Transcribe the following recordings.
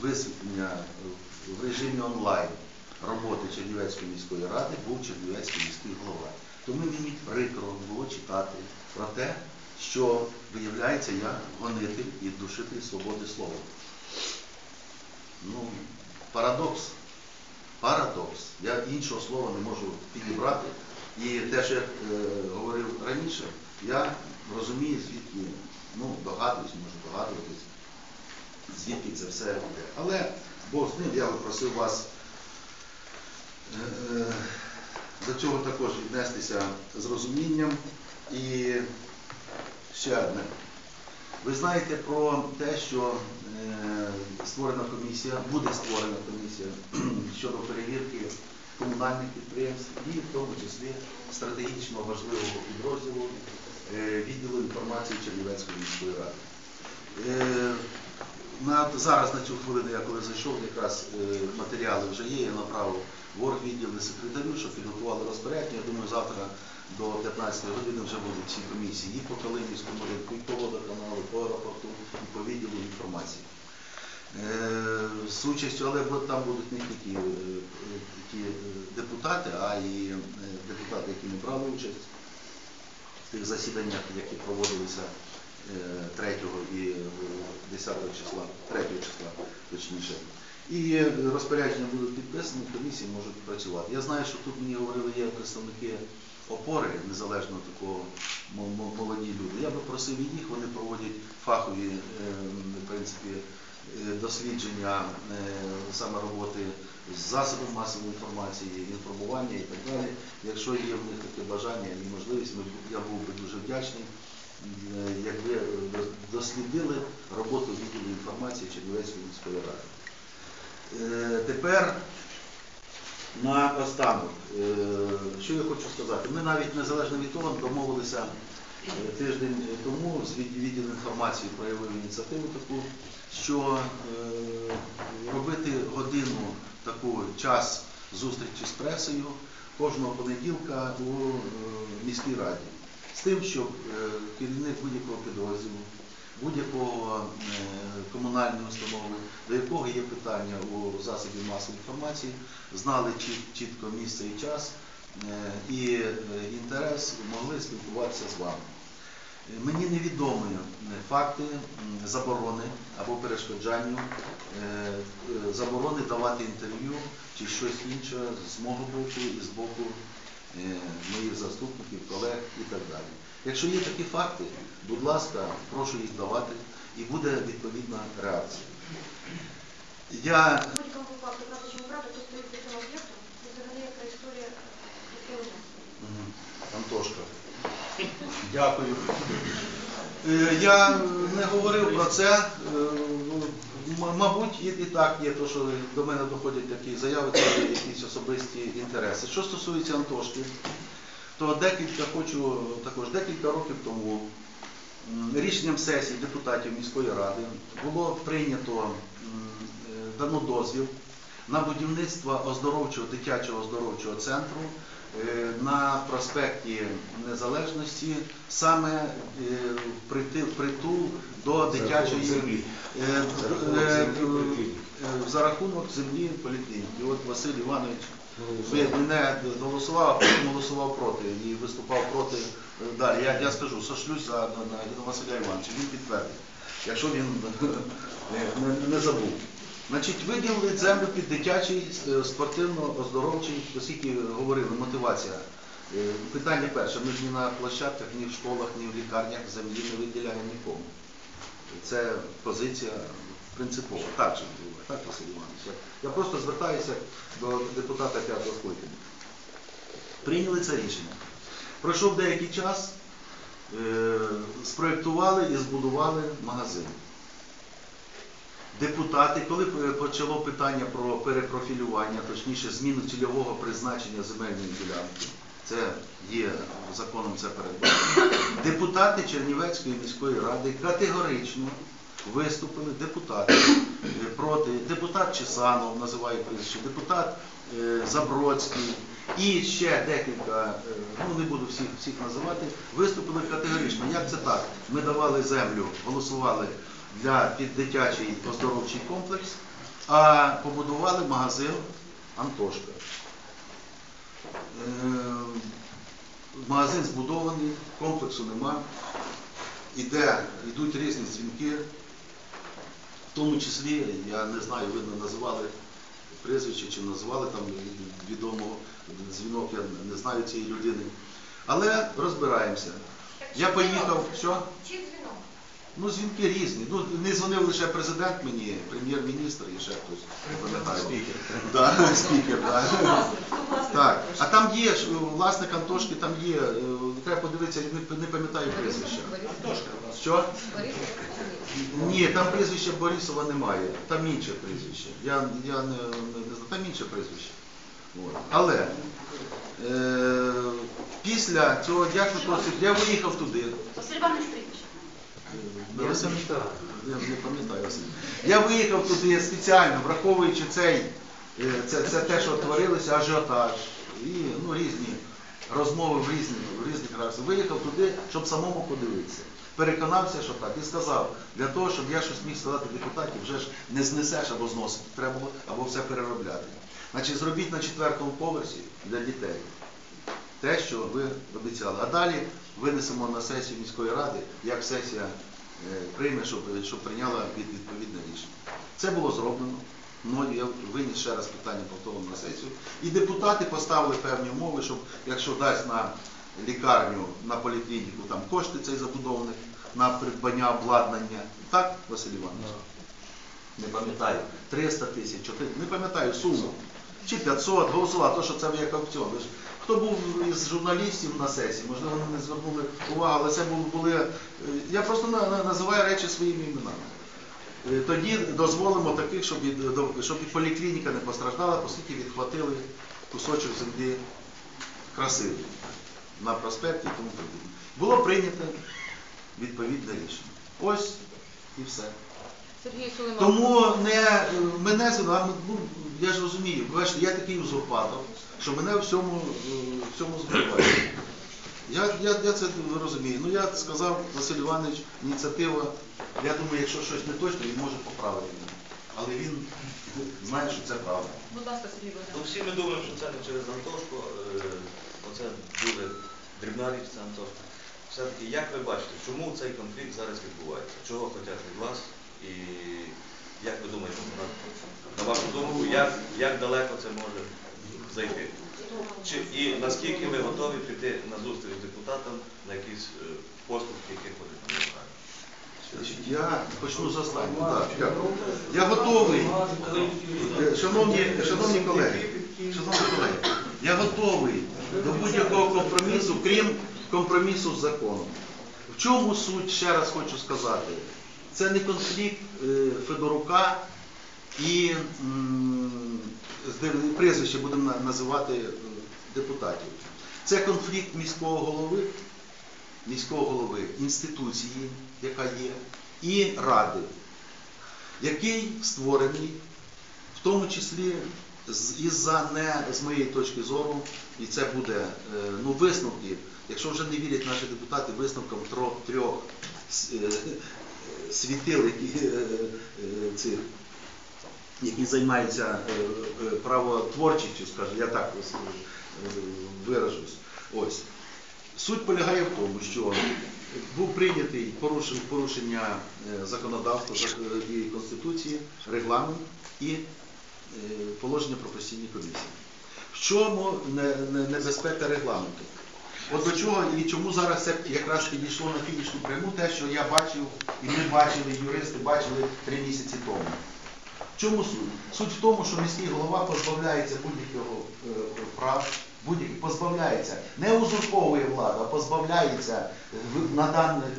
висвітлення в режимі онлайн роботи Чернівецької міської ради був Чернівецький міський голова. Тому мені прикро було читати про те, що виявляється, я гонитель і душитель свободи слова. Ну, парадокс. Парадокс. Я іншого слова не можу підібрати. І те, що я е, говорив раніше, я розумію, звідки, ну, догадуюсь, можу догадуватись, звідки це все йде. Але Бог з ним, я би просив вас е, е, до цього також віднестися з розумінням. І ще одне. Ви знаєте про те, що е, створена комісія, буде створена комісія щодо перевірки комунальних підприємств і в тому числі стратегічно важливого підрозділу відділу інформації Чернівецької міської ради. На, зараз на цю хвилину, я коли зайшов, якраз е, матеріали вже є, я направив в оргвідділ і секретарю, щоб підготували розпорядження. Я думаю, завтра до 15 години вже будуть всі комісії і по Калинівському ринку, і по водоканалу, по аеропорту, і по відділу інформації. Е, З участю, але там будуть не тільки е, ті е, депутати, а й е, депутати, які не брали участь в тих засіданнях, які проводилися 3 і е, 10 числа, 3 числа, точніше. І е, розпорядження будуть підписані, комісії можуть працювати. Я знаю, що тут мені говорили, є представники опори, незалежно такого мо- мо- молоді люди. Я би просив і їх, вони проводять фахові е, в принципі, е, дослідження е, саме роботи з засобом масової інформації, інформування і так далі. Якщо є в них таке бажання і можливість, я був би дуже вдячний, е, якби дослідили роботу відділу інформації Чернівецької міської ради. Е, Тепер на останок, е, що я хочу сказати, ми навіть незалежно від того домовилися тиждень тому з відділу інформації проявив ініціативу таку, що робити годину таку час зустрічі з пресою кожного понеділка у міській раді. З тим, щоб е, керівник будь-якого підрозділу, будь-якого е, комунальної установи, до якого є питання у засобі масової інформації, знали чітко місце і час е, і інтерес, могли спілкуватися з вами. Мені невідомі факти заборони або перешкоджання, заборони давати інтерв'ю чи щось інше з мого боку і з боку моїх заступників, колег і так далі. Якщо є такі факти, будь ласка, прошу їх давати і буде відповідна реакція. Я. Антошка. Дякую. Е, Я не говорив про це. Мабуть, і, і так є, то, що до мене доходять такі заяви, це якісь особисті інтереси. Що стосується Антошки, то декілька хочу також декілька років тому рішенням сесії депутатів міської ради було прийнято е, дано дозвіл на будівництво оздоровчого дитячого оздоровчого центру на проспекті Незалежності, саме е, прити- притул до дитячої землі. е, За рахунок е, землі поліклініки. е. От Василь Іванович ви мене голосував, а потім голосував проти і виступав проти. е, Далі я, я скажу, сошлюсь за, на, Василя Івановича, він підтвердить, якщо він е, не, не забув. Значить, виділили землю під дитячий е, спортивно-оздоровчий, оскільки говорили, мотивація. Е, Питання перше, ми ж ні на площадках, ні в школах, ні в лікарнях землі не виділяємо нікому. Це позиція принципова. Так же було, так, Василь Іванович. Я- просто звертаюся до депутата п'ятого скликання. Прийняли це рішення. Пройшов деякий час, е, спроєктували і збудували магазин. Депутати, коли почало питання про перепрофілювання, точніше зміну цільового призначення земельної ділянки, це є законом це передбачено. Депутати Чернівецької міської ради категорично виступили депутати е, проти депутат Чесанов, називаю прізвище, депутат е, Забродський і ще декілька, е, ну не буду всіх, всіх називати, виступили категорично. Як це так? Ми давали землю, голосували для під дитячий оздоровчий комплекс, а побудували магазин Антошка. Е, Магазин збудований, комплексу нема. Іде, йдуть різні дзвінки, в тому числі, я не знаю, ви не називали прізвище чи називали там відомого дзвінок, я не знаю цієї людини. Але розбираємося. Я поїхав, що? Ну, дзвінки різні. Ну, не дзвонив лише президент мені, прем'єр-міністр і ще хтось. не пам'ятаю. Спікер. Да, спікер, да. Так. А там є ж, власник Антошки, там є, е, треба подивитися, не- не пам'ятаю прізвища. Що? Ні, там прізвища Борисова немає, там інше прізвище. Я, я не, не, не знаю, там інше прізвище. От. Але е, після цього дякую, я виїхав туди. Василь Іванович прізвище. Я не пам'ятаю. Я не пам'ятаю. Василь. Я виїхав туди спеціально, враховуючи цей, е, це, це те, що творилося, ажіотаж і ну, різні розмови в різних, в різних разах. Виїхав туди, щоб самому подивитися. Переконався, що так, і сказав, для того, щоб я щось міг сказати депутатів, вже ж не знесеш або зносити треба було, або все переробляти. Значить, зробіть на четвертому поверсі для дітей те, що ви обіцяли. А далі винесемо на сесію міської ради, як сесія прийме, щоб, щоб прийняла від- відповідне рішення. Це було зроблено. Мною я виніс ще раз питання повторно на сесію. І депутати поставили певні умови, щоб якщо дасть на лікарню, на поліклініку там кошти цей забудовник, на придбання обладнання. Так, Василь Іванович? Не пам'ятаю. 300 тисяч, 4, не пам'ятаю суму. Чи 500, голосував, то що це як аукціон. Хто був із журналістів на сесії, можливо, вони не звернули увагу, але це були, е, я просто на- на- називаю речі своїми іменами. Е, Тоді дозволимо таких, щоб і, щоб і поліклініка не постраждала, оскільки відхватили кусочок землі красивий на проспекті і тому подібне. Було прийнято відповідне рішення. Ось і все. Сергій Тому не е, мене ну я ж розумію, я такий узурпатор, що мене в всьому, е, в всьому звинувачують. Я, я, я це розумію. Ну я сказав, Василь Іванович, ініціатива. Я думаю, якщо щось не точно, він може поправити мене. Але він знає, що це правда. Будь ласка, Сергій Ну, всі ми думаємо, що це не через Антошку, е, оце дуже дрібна річ, це Антошка. Все-таки, як ви бачите, чому цей конфлікт зараз відбувається? Чого хочуть від вас? І як ви думаєте, на, на вашу думку, як, як далеко це може зайти? Чи, і наскільки ви готові піти на зустріч з депутатам на якісь е, поступки, які ходять на? Значить, я почну з останнього. Так. Я готовий. Е, Шановні, шановні колеги, шановні колеги, я готовий до будь-якого компромісу, крім компромісу з законом. В чому суть, ще раз хочу сказати, це не конфлікт е, Федорука і прізвище будемо називати е, депутатів. Це конфлікт міського голови міського голови, інституції, яка є, і ради, який створений, в тому числі із-за не з моєї точки зору, і це буде е, ну, висновки, якщо вже не вірять наші депутати, висновкам трьох, трьох е, світил, які, цих, які займаються е, е, правотворчістю, скажу, я так е, виражусь. Ось. Суть полягає в тому, що був прийнятий порушен- порушення законодавства Конституції, регламент і положення про постійні комісії. В чому не- не- небезпека регламенту? От до чого і чому зараз це якраз підійшло на фінішну пряму, те, що я бачив, і ми бачили, юристи бачили три місяці тому. Чому суть? Суть в тому, що міський голова позбавляється будь-якого е, прав, будь-яких позбавляється, не узурповує владу, а позбавляється в-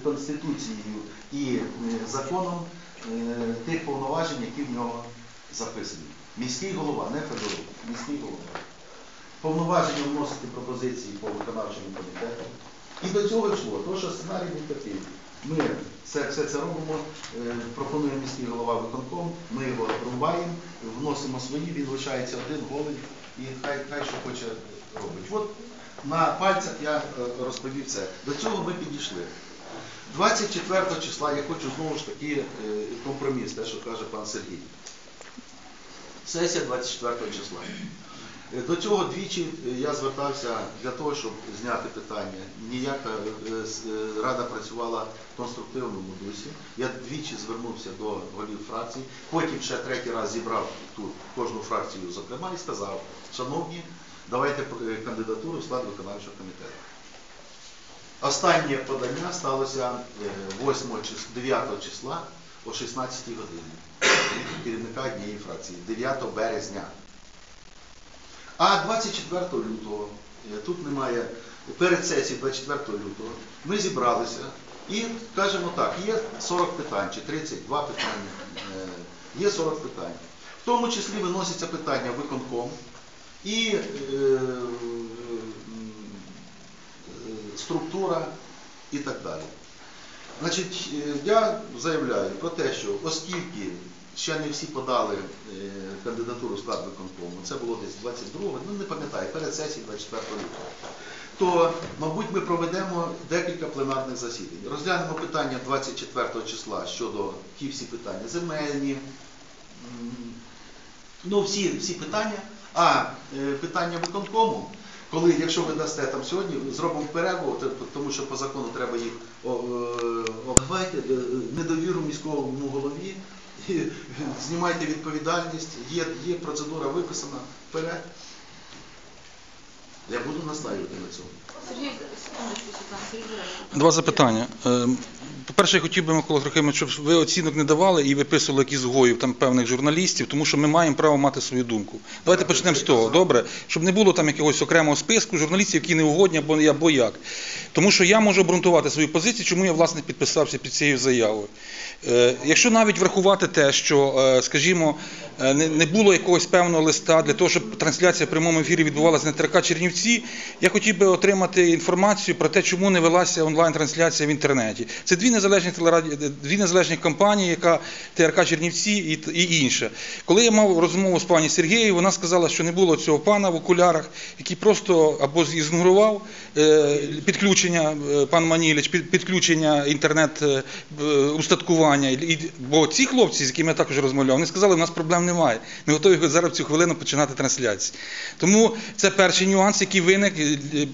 Конституцією і е, законом е, тих повноважень, які в нього записані. Міський голова, не Федорук, міський голова. Повноваження вносити пропозиції по виконавчому комітету. І до цього йшло, тому що сценарій був такий. Ми все, все це робимо, е, пропонує міський голова виконком, ми його рубаємо, вносимо свої, він лишається один голий і хай, хай що хоче робить. От на пальцях я е, розповів це. До цього ми підійшли. 24 числа я хочу знову ж таки е, компроміс, те, що каже пан Сергій. Сесія 24 числа. Е, До цього двічі е, я звертався для того, щоб зняти питання. Ніяка е, рада працювала в конструктивному дусі. Я двічі звернувся до голів фракцій, потім ще третій раз зібрав тут кожну фракцію, зокрема, і сказав, шановні, давайте кандидатуру в склад виконавчого комітету. Останнє подання сталося е, 8 числа, 9 числа о 16 годині керівника однієї фракції, 9 березня. А 24 лютого, е, тут немає, перед сесією 24 лютого, ми зібралися і кажемо так, є 40 питань чи 32 питання, е, є 40 питань. В тому числі виносяться питання виконком і е, структура і так далі. Значить, я заявляю про те, що оскільки ще не всі подали е, кандидатуру в склад виконкому, це було десь 22 го ну не пам'ятаю, перед сесією 24 лютого, то, мабуть, ми проведемо декілька пленарних засідань. Розглянемо питання 24 числа щодо ті всі питання земельні, ну всі, всі питання, а е, питання виконкому, коли, якщо ви дасте там сьогодні, зробимо перерву, тому що по закону треба їх о, е, о, давайте е, недовіру міському голові, і, знімайте відповідальність, є, є процедура виписана вперед. Я буду настаювати на цьому. Два запитання. Е, По-перше, я хотів би, Микола Трохимович, щоб ви оцінок не давали і виписували якісь згоїв там певних журналістів, тому що ми маємо право мати свою думку. Давайте почнемо з того, добре? Щоб не було там якогось окремого списку журналістів, які не угодні або, або як. Тому що я можу обґрунтувати свою позицію, чому я власне підписався під цією заявою. Е, Якщо навіть врахувати те, що, е, скажімо, е, не не було якогось певного листа для того, щоб трансляція в прямому ефірі відбувалася на ТРК Чернівці, я хотів би отримати інформацію про те, чому не велася онлайн-трансляція в інтернеті. Це дві незалежні телераді... дві незалежні компанії, яка ТРК Чернівці і, і інше. Коли я мав розмову з пані Сергією, вона сказала, що не було цього пана в окулярах, який просто або зігнорував е, підключення, е, пан Маніліч, під, підключення інтернет е, устаткування. Бо ці хлопці, з якими я також розмовляв, вони сказали, у нас проблем немає. Ми готові зараз в цю хвилину починати трансляцію. Тому це перший нюанс, який виник,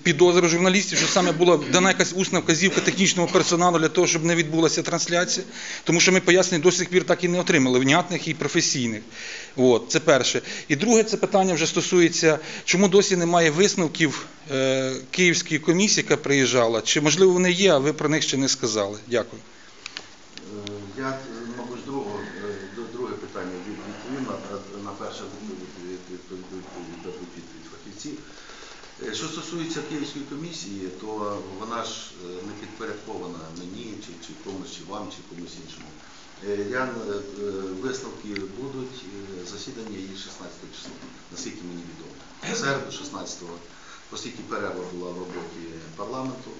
підозри журналістів, що саме була дана якась усна вказівка технічного персоналу для того, щоб не відбулася трансляція. Тому що ми пояснень до сих пір так і не отримали, внятних і професійних. От, це перше. І друге, це питання вже стосується, чому досі немає висновків е, Київської комісії, яка приїжджала. Чи можливо вони є, а ви про них ще не сказали? Дякую. Е, Я, е, мабуть, другого, е, друге питання від- відповім, на, перше відповідь від- відповідь- Що стосується Київської комісії, то вона ж е, не підпорядкована мені, чи, чи комусь, чи вам, чи комусь іншому. Е, Я, е, е, висновки будуть, е, засідання її 16 числа, наскільки мені відомо. Середу 16-го, оскільки перерва була в роботі парламенту,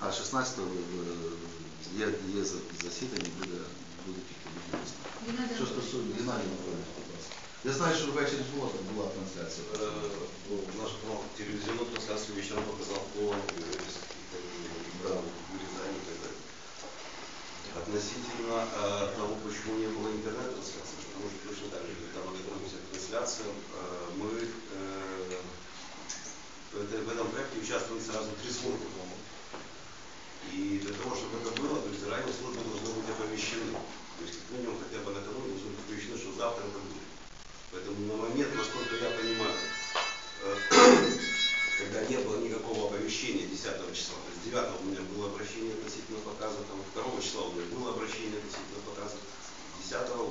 а 16-го е, є, є засідання, буде, будуть відповідні висновки. Що стосується Геннадій Миколаївич. Я знаю, що ввечері була, була трансляція. Э, ну, Наш канал телевизионную трансляцию вечером показал по вырезанию и так далее. Относительно э, того, почему не было интернет-трансляции, потому что точно так же, когда мы готовимся к трансляциям, э, мы э, в этом проекте участвуют сразу три службы, по-моему. И для того, чтобы это было, то есть заранее службы должны быть оповещены. То есть как минимум нет, насколько я понимаю, э, когда не было никакого оповещения 10 числа, то есть 9 у меня было обращение относительно показа, там 2 числа у меня было обращение относительно показа, 10